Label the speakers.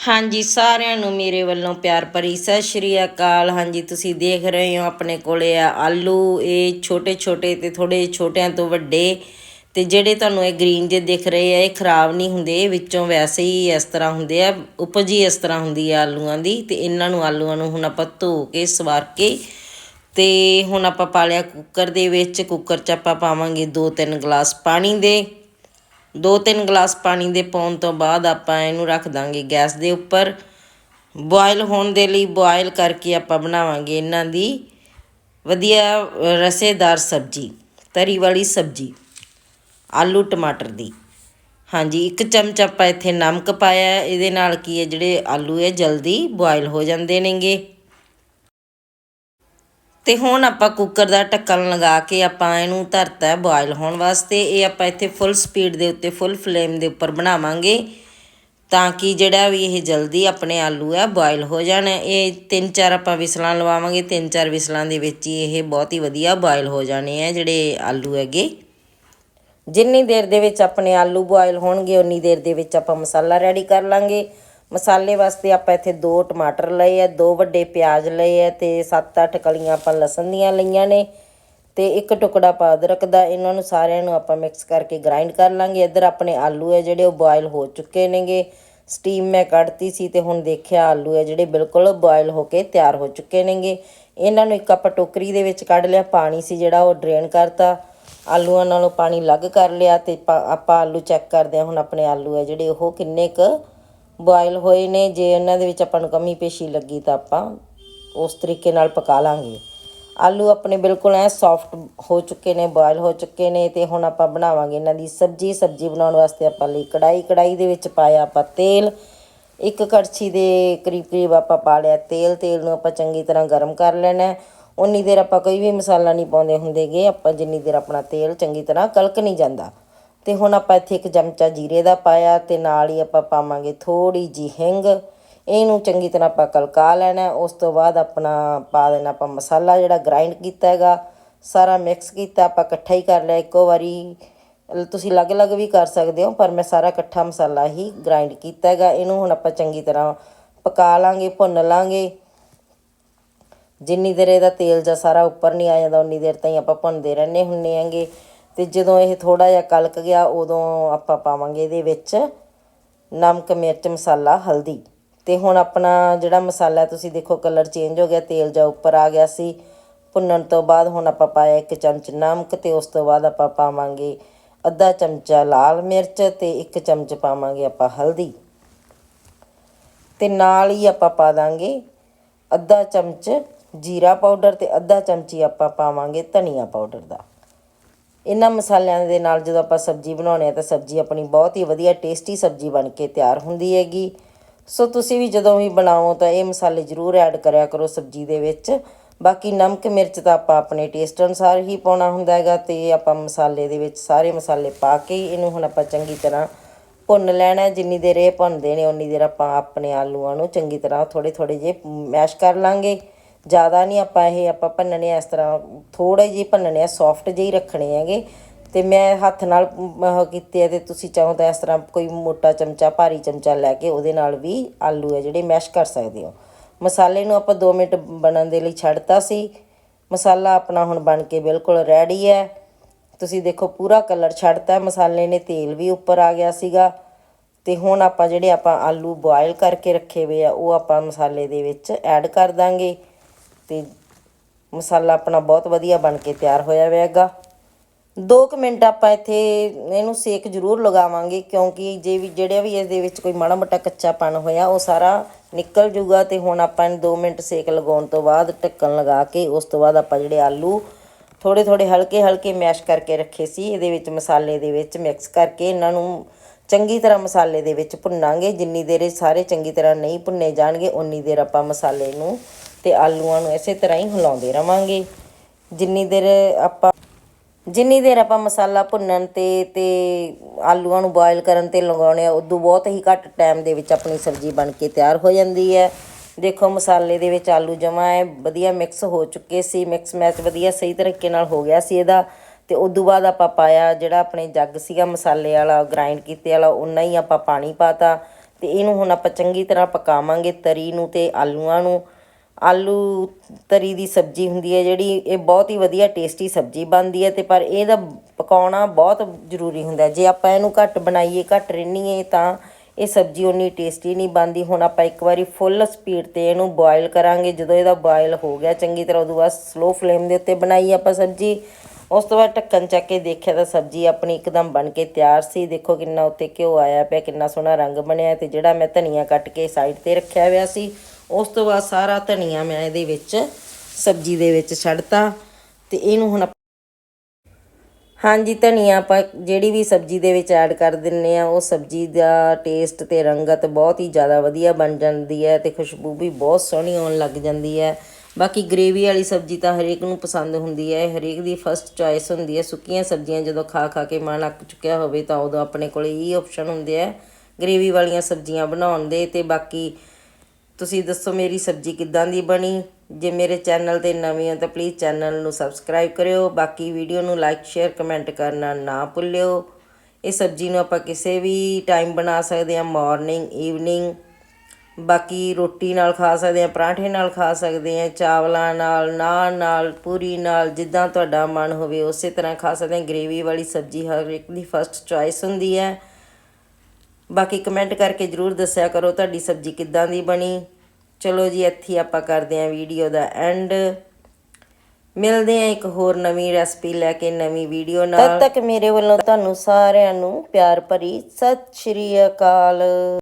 Speaker 1: ਹਾਂਜੀ, ਸਾਰਿਆਂ ਨੂੰ ਮੇਰੇ ਵੱਲੋਂ ਪਿਆਰ ਭਰੀ ਸਤਿ ਸ਼੍ਰੀ ਅਕਾਲ। ਹਾਂਜੀ, ਤੁਸੀਂ ਦੇਖ ਰਹੇ ਹੋ ਆਪਣੇ ਕੋਲੇ ਆ ਆਲੂ। ਇਹ ਛੋਟੇ ਛੋਟੇ ਤੇ ਥੋੜੇ ਛੋਟਿਆਂ ਤੋਂ ਵੱਡੇ ਤੇ ਜਿਹੜੇ ਤੁਹਾਨੂੰ ਇਹ ਗ੍ਰੀਨ ਜੇ ਦਿਖ ਰਹੇ ਆ, ਇਹ ਖਰਾਬ ਨਹੀਂ ਹੁੰਦੇ। ਵਿੱਚੋਂ ਵੈਸੇ ਹੀ ਇਸ ਤਰ੍ਹਾਂ ਹੁੰਦੇ ਆ, ਉਪਜ ਹੀ ਇਸ ਤਰ੍ਹਾਂ ਹੁੰਦੀ ਆ ਆਲੂਆਂ ਦੀ ਤੇ ਇਹਨਾਂ ਨੂੰ ਆਲੂਆਂ ਨੂੰ ਹੁਣ ਆਪਾਂ ਧੋ ਕੇ, ਸਵਾਰ ਕੇ ਤੇ ਹੁਣ ਆਪਾਂ ਪਾ ਲਿਆ ਕੁੱਕਰ ਦੇ ਵਿੱਚ। ਕੁੱਕਰ 'ਚ ਆਪਾਂ ਪਾਵਾਂਗੇ 2-3 ਗਲਾਸ ਪਾਣੀ ਦੇ। ਦੋ ਤਿੰਨ ਗਲਾਸ ਪਾਣੀ ਦੇ ਪਾਉਣ ਤੋਂ ਬਾਅਦ ਆਪਾਂ ਇਹਨੂੰ ਰੱਖ ਦਾਂਗੇ ਗੈਸ ਦੇ ਉੱਪਰ। ਬੋਇਲ ਹੋਣ ਦੇ ਲਈ ਬੋਇਲ ਕਰਕੇ ਆਪਾਂ ਬਣਾਵਾਂਗੇ ਇਹਨਾਂ ਦੀ ਵਧੀਆ ਰਸੇਦਾਰ ਸਬਜ਼ੀ, ਤਰੀ ਵਾਲੀ ਸਬਜ਼ੀ, ਆਲੂ ਟਮਾਟਰ ਦੀ। ਹਾਂਜੀ, ਇੱਕ ਚਮਚ ਆਪਾਂ ਇੱਥੇ ਨਮਕ ਪਾਇਆ ਇਹਦੇ ਨਾਲ ਕੀ ਹੈ, ਜਿਹੜੇ ਆਲੂ ਹੈ, ਜਲਦੀ ਬੋਇਲ ਹੋ ਜਾਂਦੇ ਨੇਗੇ। ਤੇ ਹੁਣ ਆਪਾਂ ਕੁੱਕਰ ਦਾ ਢੱਕਣ ਲਗਾ ਕੇ ਆਪਾਂ ਇਹਨੂੰ ਧਰਤਾ ਬੋਇਲ ਹੋਣ ਵਾਸਤੇ। ਇਹ ਆਪਾਂ ਇੱਥੇ ਫੁੱਲ ਸਪੀਡ ਦੇ ਉੱਤੇ ਫੁੱਲ ਫਲੇਮ ਦੇ ਉੱਪਰ ਬਣਾਵਾਂਗੇ ਤਾਂ ਕਿ ਜਿਹੜਾ ਵੀ ਇਹ ਜਲਦੀ ਆਪਣੇ ਆਲੂ ਆ ਬੋਇਲ ਹੋ ਜਾਣ। ਇਹ ਤਿੰਨ ਚਾਰ ਆਪਾਂ ਵਿਸਲਾਂ ਲਵਾਵਾਂਗੇ। ਤਿੰਨ ਚਾਰ ਵਿਸਲਾਂ ਦੇ ਵਿੱਚ ਹੀ ਇਹ ਬਹੁਤ ਹੀ ਵਧੀਆ ਬੋਇਲ ਹੋ ਜਾਣੇ ਆ ਜਿਹੜੇ ਆਲੂ ਹੈਗੇ। ਜਿੰਨੀ ਦੇਰ ਦੇ ਵਿੱਚ ਆਪਣੇ ਆਲੂ ਬੋਇਲ ਹੋਣਗੇ, ਉਨੀ ਦੇਰ ਦੇ ਵਿੱਚ ਆਪਾਂ ਮਸਾਲਾ ਰੈਡੀ ਕਰ ਲਾਂਗੇ। ਮਸਾਲੇ ਵਾਸਤੇ ਆਪਾਂ ਇੱਥੇ ਦੋ ਟਮਾਟਰ ਲਏ ਆ, ਦੋ ਵੱਡੇ ਪਿਆਜ਼ ਲਏ ਆ ਤੇ 7-8 ਕਲੀਆਂ ਆਪਾਂ ਲਸਣ ਦੀਆਂ ਲਈਆਂ ਨੇ ਤੇ ਇੱਕ ਟੁਕੜਾ ਆਪਾਂ ਅਦਰਕ ਦਾ, ਇਹਨਾਂ ਨੂੰ ਸਾਰਿਆਂ ਨੂੰ ਆਪਾਂ ਮਿਕਸ ਕਰਕੇ ਗ੍ਰਾਈਂਡ ਕਰ ਲਾਂਗੇ। ਇੱਧਰ ਆਪਣੇ ਆਲੂ ਹੈ ਜਿਹੜੇ, ਉਹ ਬੋਇਲ ਹੋ ਚੁੱਕੇ ਨੇਗੇ। ਸਟੀਮ ਮੈਂ ਕੱਢਤੀ ਸੀ ਤੇ ਹੁਣ ਦੇਖਿਆ ਆਲੂ ਹੈ ਜਿਹੜੇ ਬਿਲਕੁਲ ਬੋਇਲ ਹੋ ਕੇ ਤਿਆਰ ਹੋ ਚੁੱਕੇ ਨੇਗੇ। ਇਹਨਾਂ ਨੂੰ ਇੱਕ ਆਪਾਂ ਟੋਕਰੀ ਦੇ ਵਿੱਚ ਕੱਢ ਲਿਆ, ਪਾਣੀ ਸੀ ਜਿਹੜਾ, ਉਹ ਡਰੇਨ ਕਰਤਾ। ਆਲੂਆਂ ਨਾਲੋਂ ਪਾਣੀ ਅਲੱਗ ਕਰ ਲਿਆ ਤੇ ਆਪਾਂ ਆਲੂ ਚੈੱਕ ਕਰਦੇ ਹਾਂ, ਹੁਣ ਆਪਣੇ ਆਲੂ ਹੈ ਜਿਹੜੇ, ਉਹ ਕਿੰਨੇ ਕੁ ਬੋਇਲ ਹੋਏ ਨੇ, ਜੇ ਉਹਨਾਂ ਦੇ ਵਿੱਚ ਆਪਾਂ ਨੂੰ ਕਮੀ ਪੇਸ਼ੀ ਲੱਗੀ ਤਾਂ ਆਪਾਂ ਉਸ ਤਰੀਕੇ ਨਾਲ ਪਕਾ ਲਾਂਗੇ। ਆਲੂ ਆਪਣੇ ਬਿਲਕੁਲ ਐ ਸੌਫਟ ਹੋ ਚੁੱਕੇ ਨੇ ਬੋਇਲ ਹੋ ਚੁੱਕੇ ਨੇ ਤੇ ਹੁਣ ਆਪਾਂ ਬਣਾਵਾਂਗੇ ਇਹਨਾਂ ਦੀ ਸਬਜ਼ੀ। ਸਬਜ਼ੀ ਬਣਾਉਣ ਵਾਸਤੇ ਆਪਾਂ ਲਈ ਕੜਾਈ ਕੜਾਈ ਦੇ ਵਿੱਚ ਪਾਇਆ ਆਪਾਂ ਤੇਲ। ਇੱਕ ਕੜਛੀ ਦੇ ਕਰੀਬ ਕਰੀਬ ਆਪਾਂ ਪਾ ਲਿਆ ਤੇਲ। ਤੇਲ ਨੂੰ ਆਪਾਂ ਚੰਗੀ ਤਰ੍ਹਾਂ ਗਰਮ ਕਰ ਲੈਣਾ ਉਨੀ ਦੇਰ ਆਪਾਂ ਕੋਈ ਵੀ ਮਸਾਲਾ ਨਹੀਂ ਪਾਉਂਦੇ ਹੁੰਦੇਗੇ ਆਪਾਂ ਜਿੰਨੀ ਦੇਰ ਆਪਣਾ ਤੇਲ ਚੰਗੀ ਤਰ੍ਹਾਂ ਕਲਕ ਨਹੀਂ ਜਾਂਦਾ। ਤੇ ਹੁਣ ਆਪਾਂ ਇੱਥੇ ਇੱਕ ਚਮਚਾ ਜੀਰੇ ਦਾ ਪਾਇਆ ਤੇ ਨਾਲ ਹੀ ਆਪਾਂ ਪਾਵਾਂਗੇ ਥੋੜੀ ਜੀ ਹਿੰਗ। ਇਹਨੂੰ ਚੰਗੀ ਤਰ੍ਹਾਂ ਆਪਾਂ ਕਲਕਾ ਲੈਣਾ ਉਸ ਤੋਂ ਬਾਅਦ ਆਪਣਾ ਪਾ ਦੇਣਾ ਆਪਾਂ ਮਸਾਲਾ ਜਿਹੜਾ ਗ੍ਰਾਈਂਡ ਕੀਤਾ ਹੈਗਾ। ਸਾਰਾ ਮਿਕਸ ਕੀਤਾ, ਆਪਾਂ ਇਕੱਠਾ ਹੀ ਕਰ ਲਿਆ। ਇੱਕੋ ਵਾਰੀ ਤੁਸੀਂ ਅਲੱਗ-ਅਲੱਗ ਵੀ ਕਰ ਸਕਦੇ ਹੋ, ਪਰ ਮੈਂ ਸਾਰਾ ਇਕੱਠਾ ਮਸਾਲਾ ਹੀ ਗ੍ਰਾਈਂਡ ਕੀਤਾ ਹੈਗਾ। ਇਹਨੂੰ ਹੁਣ ਆਪਾਂ ਚੰਗੀ ਤਰ੍ਹਾਂ ਪਕਾ ਲਾਂਗੇ, ਭੁੰਨ ਲਾਂਗੇ। ਜਿੰਨੀ ਦੇਰ ਇਹਦਾ ਤੇਲ ਜਾਂ ਸਾਰਾ ਉੱਪਰ ਨਹੀਂ ਆ ਜਾਂਦਾ, ਉਨੀ ਦੇਰ ਤਾਈਂ ਆਪਾਂ ਭੁੰਨਦੇ ਰਹਿੰਦੇ ਹੁੰਨੇ ਆਂਗੇ ਤੇ ਜਦੋਂ ਇਹ ਥੋੜਾ ਜਿਹਾ ਕਲਕ ਗਿਆ, ਉਦੋਂ ਆਪਾਂ ਪਾਵਾਂਗੇ ਇਹਦੇ ਵਿੱਚ ਨਮਕ, ਮਿਰਚ, ਮਸਾਲਾ, ਹਲਦੀ। ਤੇ ਹੁਣ ਆਪਣਾ ਜਿਹੜਾ ਮਸਾਲਾ ਤੁਸੀਂ ਦੇਖੋ ਕਲਰ ਚੇਂਜ ਹੋ ਗਿਆ, ਤੇਲ ਜਾਂ ਉੱਪਰ ਆ ਗਿਆ ਸੀ। ਭੁੰਨਣ ਤੋਂ ਬਾਅਦ ਹੁਣ ਆਪਾਂ ਪਾਇਆ ਇੱਕ ਚਮਚ ਨਮਕ ਤੇ ਉਸ ਤੋਂ ਬਾਅਦ ਆਪਾਂ ਪਾਵਾਂਗੇ ਅੱਧਾ ਚਮਚਾ ਲਾਲ ਮਿਰਚ ਤੇ ਇੱਕ ਚਮਚ ਪਾਵਾਂਗੇ ਆਪਾਂ ਹਲਦੀ। ਤੇ ਨਾਲ ਹੀ ਆਪਾਂ ਪਾ ਦਾਂਗੇ ਅੱਧਾ ਚਮਚ ਜੀਰਾ ਪਾਊਡਰ ਤੇ ਅੱਧਾ ਚਮਚੀ ਆਪਾਂ ਪਾਵਾਂਗੇ ਧਨੀਆ ਪਾਊਡਰ ਦਾ। ਇਹਨਾਂ ਮਸਾਲਿਆਂ ਦੇ ਨਾਲ ਜਦੋਂ ਆਪਾਂ ਸਬਜ਼ੀ ਬਣਾਉਣੇ ਹੈ ਤਾਂ ਸਬਜ਼ੀ ਆਪਣੀ ਬਹੁਤ ਹੀ ਵਧੀਆ ਟੇਸਟੀ ਸਬਜ਼ੀ ਬਣ ਕੇ ਤਿਆਰ ਹੁੰਦੀ ਹੈਗੀ। ਸੋ ਤੁਸੀਂ ਵੀ ਜਦੋਂ ਵੀ ਬਣਾਓ ਤਾਂ ਇਹ ਮਸਾਲੇ ਜ਼ਰੂਰ ਐਡ ਕਰਿਆ ਕਰੋ ਸਬਜ਼ੀ ਦੇ ਵਿੱਚ। ਬਾਕੀ ਨਮਕ, ਮਿਰਚ ਤਾਂ ਆਪਾਂ ਆਪਣੇ ਟੇਸਟ ਅਨੁਸਾਰ ਹੀ ਪਾਉਣਾ ਹੁੰਦਾ ਹੈਗਾ ਤੇ ਆਪਾਂ ਮਸਾਲੇ ਦੇ ਵਿੱਚ ਸਾਰੇ ਮਸਾਲੇ ਪਾ ਕੇ ਹੀ ਇਹਨੂੰ ਹੁਣ ਆਪਾਂ ਚੰਗੀ ਤਰ੍ਹਾਂ ਭੁੰਨ ਲੈਣਾ। ਜਿੰਨੀ ਦੇਰ ਇਹ ਭੁੰਨਦੇ ਨੇ, ਉਨੀ ਦੇਰ ਆਪਾਂ ਆਪਣੇ ਆਲੂਆਂ ਨੂੰ ਚੰਗੀ ਤਰ੍ਹਾਂ ਥੋੜੇ ਥੋੜੇ ਜਿਹੇ ਮੈਸ਼ ਕਰ ਲਾਂਗੇ। ਜ਼ਿਆਦਾ ਨਹੀਂ ਆਪਾਂ ਇਹ, ਆਪਾਂ ਭੰਨਣੇ ਇਸ ਤਰ੍ਹਾਂ ਥੋੜੇ ਜਿਹੇ ਭੰਨਣੇ ਆ ਸੌਫਟ ਜਿਹੇ ਰੱਖਣੇ ਹੈਗੇ। ਤੇ ਮੈਂ ਹੱਥ ਨਾਲ ਉਹ ਕੀਤੇ ਆ ਤੇ ਤੁਸੀਂ ਚਾਹੋ ਤਾਂ ਇਸ ਤਰ੍ਹਾਂ ਕੋਈ ਮੋਟਾ ਚਮਚਾ, ਭਾਰੀ ਚਮਚਾ ਲੈ ਕੇ ਉਹਦੇ ਨਾਲ ਵੀ ਆਲੂ ਹੈ ਜਿਹੜੇ ਮੈਸ਼ ਕਰ ਸਕਦੇ ਹੋ। ਮਸਾਲੇ ਨੂੰ ਆਪਾਂ 2 ਮਿੰਟ ਬਣਨ ਦੇ ਲਈ ਛੱਡਤਾ ਸੀ। ਮਸਾਲਾ ਆਪਣਾ ਹੁਣ ਬਣ ਕੇ ਬਿਲਕੁਲ ਰੈਡੀ ਹੈ। ਤੁਸੀਂ ਦੇਖੋ ਪੂਰਾ ਕਲਰ ਛੱਡਤਾ, ਮਸਾਲੇ ਨੇ ਤੇਲ ਵੀ ਉੱਪਰ ਆ ਗਿਆ ਸੀਗਾ। ਤੇ ਹੁਣ ਆਪਾਂ ਜਿਹੜੇ ਆਪਾਂ ਆਲੂ ਬੋਇਲ ਕਰਕੇ ਰੱਖੇ ਹੋਏ ਆ, ਉਹ ਆਪਾਂ ਮਸਾਲੇ ਦੇ ਵਿੱਚ ਐਡ ਕਰ ਦਾਂਗੇ। ਤੇ ਮਸਾਲਾ ਆਪਣਾ ਬਹੁਤ ਵਧੀਆ ਬਣ ਕੇ ਤਿਆਰ ਹੋਇਆ ਹੋਇਆ ਹੈਗਾ। 2 ਮਿੰਟ ਆਪਾਂ ਇੱਥੇ ਇਹਨੂੰ ਸੇਕ ਜ਼ਰੂਰ ਲਗਾਵਾਂਗੇ, ਕਿਉਂਕਿ ਜੇ ਵੀ ਜਿਹੜਾ ਵੀ ਇਹਦੇ ਵਿੱਚ ਕੋਈ ਮਾੜਾ ਮੋਟਾ ਕੱਚਾਪਣ ਹੋਇਆ, ਉਹ ਸਾਰਾ ਨਿਕਲ ਜੂਗਾ ਤੇ ਹੁਣ ਆਪਾਂ ਇਹਨੂੰ 2 ਮਿੰਟ ਸੇਕ ਲਗਾਉਣ ਤੋਂ ਬਾਅਦ ਢੱਕਣ ਲਗਾ ਕੇ ਉਸ ਤੋਂ ਬਾਅਦ ਆਪਾਂ ਜਿਹੜੇ ਆਲੂ ਥੋੜੇ ਥੋੜੇ ਹਲਕੇ ਹਲਕੇ ਮੈਸ਼ ਕਰਕੇ ਰੱਖੇ ਸੀ, ਇਹਦੇ ਵਿੱਚ ਮਸਾਲੇ ਦੇ ਵਿੱਚ ਮਿਕਸ ਕਰਕੇ ਇਹਨਾਂ ਨੂੰ ਚੰਗੀ ਤਰ੍ਹਾਂ ਮਸਾਲੇ ਦੇ ਵਿੱਚ ਭੁੰਨਾਂਗੇ। ਜਿੰਨੀ ਦੇਰ ਇਹ ਸਾਰੇ ਚੰਗੀ ਤਰ੍ਹਾਂ ਨਹੀਂ ਭੁੰਨੇ ਜਾਣਗੇ ਉਨੀ ਦੇਰ ਆਪਾਂ ਮਸਾਲੇ ਨੂੰ ਤੇ ਆਲੂਆਂ ਨੂੰ ਇਸੇ ਤਰ੍ਹਾਂ ਹੀ ਹਿਲਾਉਂਦੇ ਰਵਾਂਗੇ। ਜਿੰਨੀ ਦੇਰ ਆਪਾਂ ਜਿੰਨੀ ਦੇਰ ਆਪਾਂ ਮਸਾਲਾ ਭੁੰਨਣ ਤੇ ਤੇ ਆਲੂਆਂ ਨੂੰ ਬੋਇਲ ਕਰਨ ਤੇ ਲਗਾਉਣੇ ਆ ਉਦੋਂ ਬਹੁਤ ਹੀ ਘੱਟ ਟਾਈਮ ਦੇ ਵਿੱਚ ਆਪਣੀ ਸਬਜ਼ੀ ਬਣ ਕੇ ਤਿਆਰ ਹੋ ਜਾਂਦੀ ਹੈ। ਦੇਖੋ, ਮਸਾਲੇ ਦੇ ਵਿੱਚ ਆਲੂ ਜਮਾ ਹੈ, ਵਧੀਆ ਮਿਕਸ ਹੋ ਚੁੱਕੇ ਸੀ ਮਿਕਸ ਮੈਚ ਵਧੀਆ ਸਹੀ ਤਰੀਕੇ ਨਾਲ ਹੋ ਗਿਆ ਸੀ ਇਹਦਾ। ਤੇ ਉਦੋਂ ਬਾਅਦ ਆਪਾਂ ਪਾਇਆ ਜਿਹੜਾ ਆਪਣੇ ਜੱਗ ਸੀਗਾ, ਮਸਾਲੇ ਵਾਲਾ ਗ੍ਰਾਈਂਡ ਕੀਤੇ ਵਾਲਾ ਉਨਾ ਹੀ ਆਪਾਂ ਪਾਣੀ ਪਾਤਾ। ਤੇ ਇਹਨੂੰ ਹੁਣ ਆਪਾਂ ਚੰਗੀ ਤਰ੍ਹਾਂ ਪਕਾਵਾਂਗੇ ਤਰੀ ਨੂੰ ਤੇ ਆਲੂਆਂ ਨੂੰ। ਆਲੂ ਤਰੀ ਦੀ ਸਬਜ਼ੀ ਹੁੰਦੀ ਹੈ ਜਿਹੜੀ ਇਹ ਬਹੁਤ ਹੀ ਵਧੀਆ ਟੇਸਟੀ ਸਬਜ਼ੀ ਬਣਦੀ ਹੈ ਤੇ ਪਰ ਇਹਦਾ ਪਕਾਉਣਾ ਬਹੁਤ ਜ਼ਰੂਰੀ ਹੁੰਦਾ ਜੇ ਆਪਾਂ ਇਹਨੂੰ ਘੱਟ ਬਣਾਈਏ, ਘੱਟ ਰਿੰਨੀਏ ਤਾਂ ਇਹ ਸਬਜ਼ੀ ਉਨੀ ਟੇਸਟੀ ਨਹੀਂ ਬਣਦੀ। ਹੁਣ ਆਪਾਂ ਇੱਕ ਵਾਰੀ ਫੁੱਲ ਸਪੀਡ ਤੇ ਇਹਨੂੰ ਬੋਇਲ ਕਰਾਂਗੇ। ਜਦੋਂ ਇਹਦਾ ਬੋਇਲ ਹੋ ਗਿਆ ਚੰਗੀ ਤਰ੍ਹਾਂ ਉਦੋਂ ਬਾਅਦ ਸਲੋ ਫਲੇਮ ਦੇ ਉੱਤੇ ਬਣਾਈ ਆਪਾਂ ਸਬਜ਼ੀ। ਉਸ ਤੋਂ ਬਾਅਦ ਢੱਕਣ ਚੱਕ ਕੇ ਦੇਖਿਆ ਤਾਂ ਸਬਜ਼ੀ ਆਪਣੀ ਇੱਕਦਮ ਬਣ ਕੇ ਤਿਆਰ ਸੀ। ਦੇਖੋ ਕਿੰਨਾ ਉੱਤੇ ਘਿਓ ਆਇਆ ਪਿਆ, ਕਿੰਨਾ ਸੋਹਣਾ ਰੰਗ ਬਣਿਆ ਤੇ ਜਿਹੜਾ ਮੈਂ ਧਨੀਆ ਕੱਟ ਕੇ ਸਾਈਡ ਤੇ ਰੱਖਿਆ ਹੋਇਆ ਸੀ ਉਸ ਤੋਂ ਬਾਅਦ ਸਾਰਾ ਧਨੀਆ ਮੈਂ ਇਹਦੇ ਵਿੱਚ, ਸਬਜ਼ੀ ਦੇ ਵਿੱਚ ਛੱਡਤਾ ਤੇ ਇਹਨੂੰ ਹੁਣ ਆਪਾਂ ਹਾਂਜੀ, ਧਨੀਆ ਆਪਾਂ ਜਿਹੜੀ ਵੀ ਸਬਜ਼ੀ ਦੇ ਵਿੱਚ ਐਡ ਕਰ ਦਿੰਨੇ ਆ, ਉਹ ਸਬਜ਼ੀ ਦਾ ਟੇਸਟ ਤੇ ਰੰਗਤ ਬਹੁਤ ਹੀ ਜ਼ਿਆਦਾ ਵਧੀਆ ਬਣ ਜਾਂਦੀ ਹੈ ਤੇ ਖੁਸ਼ਬੂ ਵੀ ਬਹੁਤ ਸੋਹਣੀ ਆਉਣ ਲੱਗ ਜਾਂਦੀ ਹੈ। ਬਾਕੀ ਗ੍ਰੇਵੀ ਵਾਲੀ ਸਬਜ਼ੀ ਤਾਂ ਹਰੇਕ ਨੂੰ ਪਸੰਦ ਹੁੰਦੀ ਹੈ, ਹਰੇਕ ਦੀ ਫਸਟ ਚੁਆਇਸ ਹੁੰਦੀ ਹੈ। ਸੁੱਕੀਆਂ ਸਬਜ਼ੀਆਂ ਜਦੋਂ ਖਾ ਖਾ ਕੇ ਮਨ ਅੱਕ ਚੁੱਕਿਆ ਹੋਵੇ ਤਾਂ ਉਦੋਂ ਆਪਣੇ ਕੋਲ ਇਹ ਆਪਸ਼ਨ ਹੁੰਦੇ ਆ ਗ੍ਰੇਵੀ ਵਾਲੀਆਂ ਸਬਜ਼ੀਆਂ ਬਣਾਉਣ ਦੇ ਤੇ ਬਾਕੀ ਤੁਸੀਂ ਦੱਸੋ ਮੇਰੀ ਸਬਜ਼ੀ ਕਿੱਦਾਂ ਦੀ ਬਣੀ? ਜੇ ਮੇਰੇ ਚੈਨਲ ਤੇ ਨਵੇਂ ਹੋ ਤਾਂ ਪਲੀਜ਼ ਚੈਨਲ ਨੂੰ ਸਬਸਕ੍ਰਾਈਬ ਕਰਿਓ। ਬਾਕੀ ਵੀਡੀਓ ਨੂੰ ਲਾਈਕ ਸ਼ੇਅਰ ਕਮੈਂਟ ਕਰਨਾ ਨਾ ਭੁੱਲਿਓ। ਇਹ ਸਬਜ਼ੀ ਨੂੰ ਆਪਾਂ ਕਿਸੇ ਵੀ ਟਾਈਮ ਬਣਾ ਸਕਦੇ ਹਾਂ ਮਾਰਨਿੰਗ ਈਵਨਿੰਗ ਬਾਕੀ ਰੋਟੀ ਨਾਲ ਖਾ ਸਕਦੇ ਹਾਂ, ਪਰਾਂਠੇ ਨਾਲ ਖਾ ਸਕਦੇ ਹਾਂ, ਚਾਵਲਾਂ ਨਾਲ, ਨਾਨ ਨਾਲ, ਪੂਰੀ ਨਾਲ, ਜਿੱਦਾਂ ਤੁਹਾਡਾ ਮਨ ਹੋਵੇ, ਉਸੇ ਤਰ੍ਹਾਂ ਖਾ ਸਕਦੇ ਹਾਂ। ਗ੍ਰੇਵੀ ਵਾਲੀ ਸਬਜ਼ੀ ਹਰ ਇੱਕ ਦੀ ਫਸਟ ਚੁਆਇਸ ਹੁੰਦੀ ਹੈ। ਬਾਕੀ ਕਮੈਂਟ ਕਰਕੇ ਜਰੂਰ ਦੱਸਿਆ ਕਰੋ ਤੁਹਾਡੀ ਸਬਜ਼ੀ ਕਿੱਦਾਂ ਦੀ ਬਣੀ। ਚਲੋ ਜੀ, ਇੱਥੇ ਆਪਾਂ ਕਰਦੇ ਹਾਂ ਵੀਡੀਓ ਦਾ ਐਂਡ ਮਿਲਦੇ ਹਾਂ ਇੱਕ ਹੋਰ ਨਵੀਂ ਰੈਸਪੀ ਲੈ ਕੇ ਨਵੀਂ ਵੀਡੀਓ ਨਾਲ। ਤਦ ਤੱਕ ਮੇਰੇ ਵੱਲੋਂ ਤੁਹਾਨੂੰ ਸਾਰਿਆਂ ਨੂੰ ਪਿਆਰ ਭਰੀ ਸਤਿ ਸ਼੍ਰੀ ਅਕਾਲ।